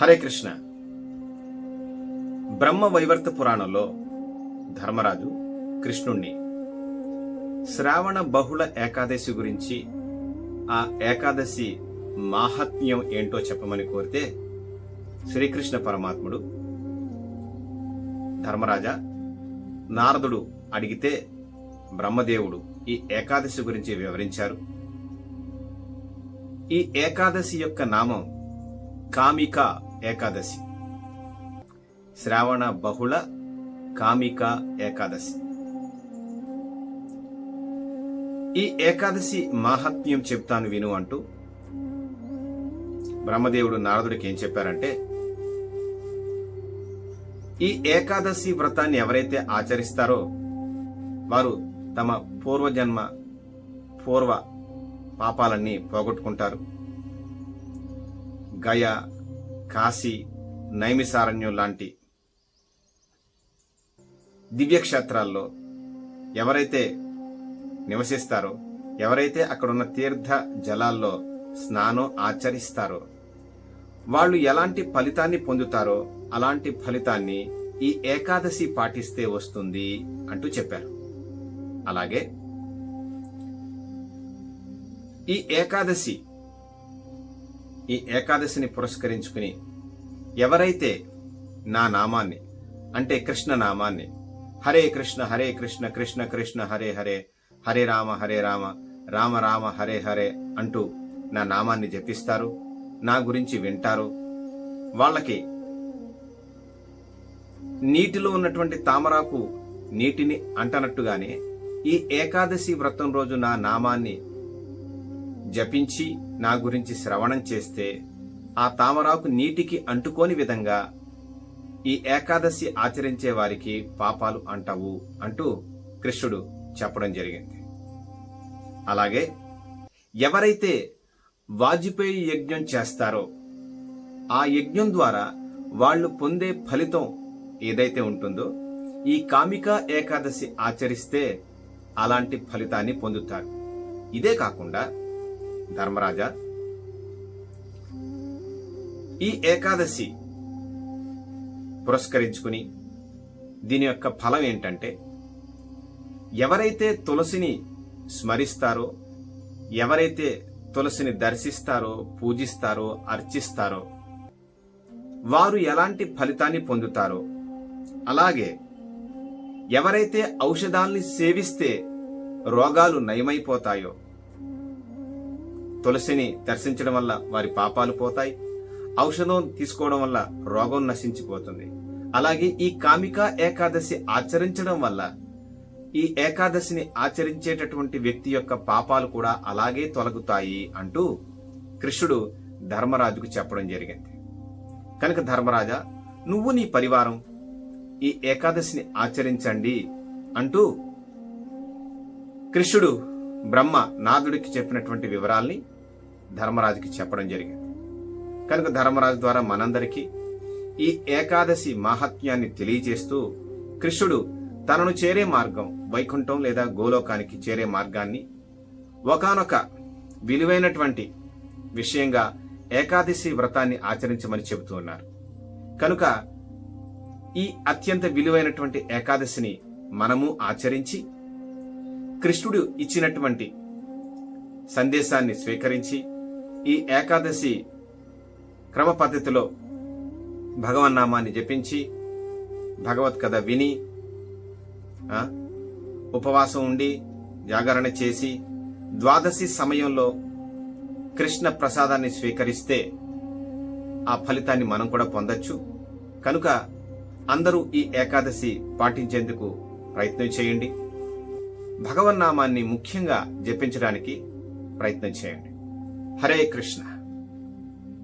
హరే కృష్ణ. బ్రహ్మ వైవర్త పురాణంలో ధర్మరాజు కృష్ణుణ్ణి శ్రావణ బహుళ ఏకాదశి గురించి ఆ ఏకాదశి మాహాత్మ్యం ఏంటో చెప్పమని కోరితే శ్రీకృష్ణ పరమాత్ముడు ధర్మరాజా నారదుడు అడిగితే బ్రహ్మదేవుడు ఈ ఏకాదశి గురించి వివరించారు. ఈ ఏకాదశి యొక్క నామం కామిక ఏకాదశి. శ్రావణ బహుళ కామిక ఏకాదశి. ఈ ఏకాదశి మాహాత్మ్యం చెప్తాను విను అంటూ బ్రహ్మదేవుడు నారదుడికి ఏం చెప్పారంటే ఈ ఏకాదశి వ్రతాన్ని ఎవరైతే ఆచరిస్తారో వారు తమ పూర్వజన్మ పూర్వ పాపాలన్నీ పోగొట్టుకుంటారు. గయ కాశీ నైమిసారణ్యం లాంటి దివ్యక్షేత్రాల్లో ఎవరైతే నివసిస్తారో ఎవరైతే అక్కడున్న తీర్థ జలాల్లో స్నానం ఆచరిస్తారో వాళ్ళు ఎలాంటి ఫలితాన్ని పొందుతారో అలాంటి ఫలితాన్ని ఈ ఏకాదశి పాటిస్తే వస్తుంది అంటూ చెప్పారు. అలాగే ఈ ఏకాదశి ఈ ఏకాదశిని పురస్కరించుకుని ఎవరైతే నా నామాన్ని అంటే కృష్ణ నామాన్ని హరే కృష్ణ హరే కృష్ణ కృష్ణ కృష్ణ హరే హరే హరే రామ హరే రామ రామ రామ హరే హరే అంటూ నా నామాన్ని జపిస్తారు నా గురించి వింటారు వాళ్ళకి నీటిలో ఉన్నటువంటి తామరాకు నీటిని అంటనట్టుగానే ఈ ఏకాదశి వ్రతం రోజు నా నామాన్ని జపించి నా గురించి శ్రవణం చేస్తే ఆ తామరాకు నీటికి అంటుకోని విధంగా ఈ ఏకాదశి ఆచరించే వారికి పాపాలు అంటవు అంటూ కృష్ణుడు చెప్పడం జరిగింది. అలాగే ఎవరైతే వాజ్పేయి యజ్ఞం చేస్తారో ఆ యజ్ఞం ద్వారా వాళ్ళు పొందే ఫలితం ఏదైతే ఉంటుందో ఈ కామిక ఏకాదశి ఆచరిస్తే అలాంటి ఫలితాన్ని పొందుతారు. ఇదే కాకుండా ధర్మరాజా ఈ ఏకాదశి పురస్కరించుకుని దీని యొక్క ఫలం ఏంటంటే ఎవరైతే తులసిని స్మరిస్తారో ఎవరైతే తులసిని దర్శిస్తారో పూజిస్తారో అర్చిస్తారో వారు ఎలాంటి ఫలితాన్ని పొందుతారో అలాగే ఎవరైతే ఔషధాల్ని సేవిస్తే రోగాలు నయమైపోతాయో తులసిని దర్శించడం వల్ల వారి పాపాలు పోతాయి. ఔషధం తీసుకోవడం వల్ల రోగం నశించిపోతుంది. అలాగే ఈ కామిక ఏకాదశి ఆచరించడం వల్ల ఈ ఏకాదశిని ఆచరించేటటువంటి వ్యక్తి యొక్క పాపాలు కూడా అలాగే తొలగుతాయి అంటూ కృష్ణుడు ధర్మరాజుకు చెప్పడం జరిగింది. కనుక ధర్మరాజా నువ్వు నీ పరివారం ఈ ఏకాదశిని ఆచరించండి అంటూ కృష్ణుడు బ్రహ్మ నాదుడికి చెప్పినటువంటి వివరాల్ని ధర్మరాజుకి చెప్పడం జరిగింది. కనుక ధర్మరాజు ద్వారా మనందరికీ ఈ ఏకాదశి మాహాత్మ్యాన్ని తెలియజేస్తూ కృష్ణుడు తనను చేరే మార్గం వైకుంఠం లేదా గోలోకానికి చేరే మార్గాన్ని ఒకనొక విలువైనటువంటి విషయంగా ఏకాదశి వ్రతాన్ని ఆచరించమని చెబుతూ ఉన్నారు. కనుక ఈ అత్యంత విలువైనటువంటి ఏకాదశిని మనము ఆచరించి కృష్ణుడు ఇచ్చినటువంటి సందేశాన్ని స్వీకరించి ఈ ఏకాదశి క్రమ పద్ధతిలో భగవన్నామాన్ని జపించి భగవత్ కథ విని ఉపవాసం ఉండి జాగరణ చేసి ద్వాదశి సమయంలో కృష్ణ ప్రసాదాన్ని స్వీకరిస్తే ఆ ఫలితాన్ని మనం కూడా పొందొచ్చు. కనుక అందరూ ఈ ఏకాదశి పాటించేందుకు ప్రయత్నం చేయండి. భగవన్నామాన్ని ముఖ్యంగా జపించడానికి ప్రయత్నం చేయండి. హరే కృష్ణ